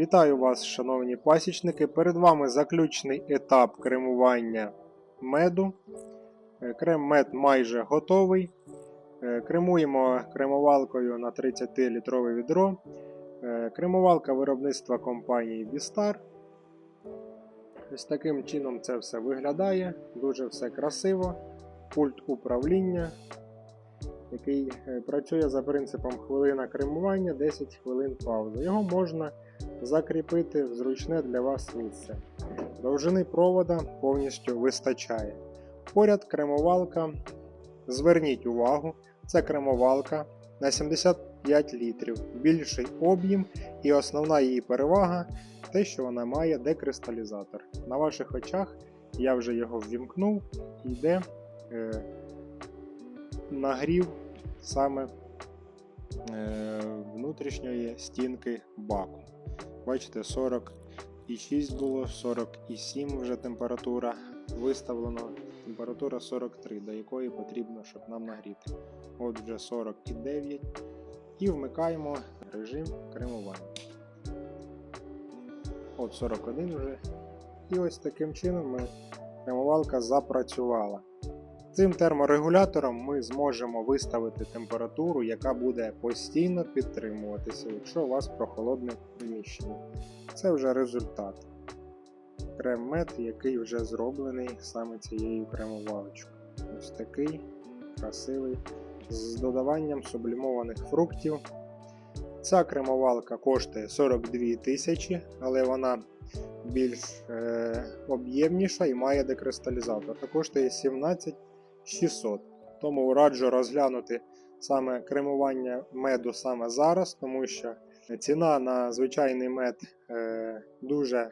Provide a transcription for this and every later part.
Вітаю вас, шановні пасічники. Перед вами заключний етап кремування меду. Е, Крем-мед майже готовий. Е, Кремуємо кремувалкою на 30-літрове відро. Е, Кремувалка виробництва компанії Bistar. Ось таким чином це все виглядає. Дуже все красиво. Пульт управління, який е, працює за принципом хвилина кремування, 10 хвилин паузи. Його можна закріпити в зручне для вас місце. Довжини провода повністю вистачає. Поряд кремувалка. Зверніть увагу, це кремувалка на 75 літрів, більший об'єм і основна її перевага те, що вона має декристалізатор. На ваших очах я вже його ввімкнув йде е, нагрів саме е, внутрішньої стінки баку. Бачите, 46 було, 47 вже температура виставлено. Температура 43, до якої потрібно, щоб нам нагріти. От вже 49. І вмикаємо режим кремування. От 41 вже. І ось таким чином ми, кремувалка запрацювала. Цим терморегулятором ми зможемо виставити температуру, яка буде постійно підтримуватися, якщо у вас прохолодне приміщення. Це вже результат. Крем-мед, який вже зроблений саме цією кремовалочкою. Ось такий красивий з додаванням сублімованих фруктів. Ця кремовалка коштує 42 тисячі, але вона більш е, об'ємніша і має декристалізатор. Та коштує 17 600. Тому раджу розглянути саме кремування меду саме зараз, тому що ціна на звичайний мед е, дуже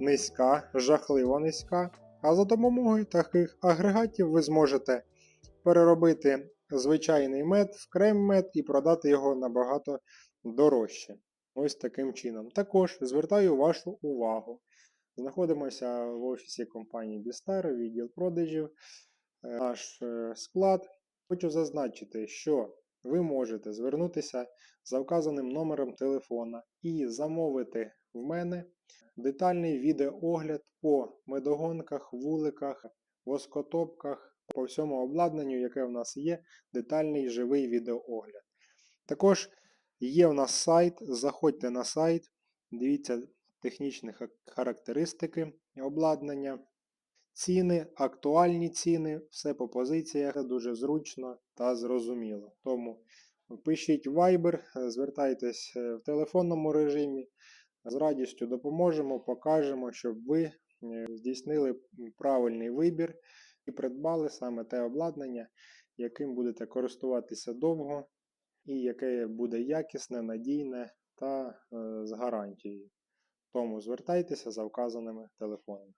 низька, жахливо низька. А за допомогою таких агрегатів ви зможете переробити звичайний мед в крем-мед і продати його набагато дорожче. Ось таким чином. Також звертаю вашу увагу. Знаходимося в офісі компанії Bistar, відділ продажів, наш е, склад. Хочу зазначити, що ви можете звернутися за вказаним номером телефона і замовити в мене детальний відеоогляд по медогонках, вуликах, воскотопках, по всьому обладнанню, яке в нас є, детальний живий відеоогляд. Також є в нас сайт, заходьте на сайт, дивіться технічні характеристики обладнання, ціни, актуальні ціни, все по позиціях, дуже зручно та зрозуміло. Тому пишіть Viber, е, звертайтесь е, в телефонному режимі. З радістю допоможемо, покажемо, щоб ви е, здійснили правильний вибір і придбали саме те обладнання, яким будете користуватися довго, і яке буде якісне, надійне та з гарантією. Тому звертайтеся за вказаними телефонами.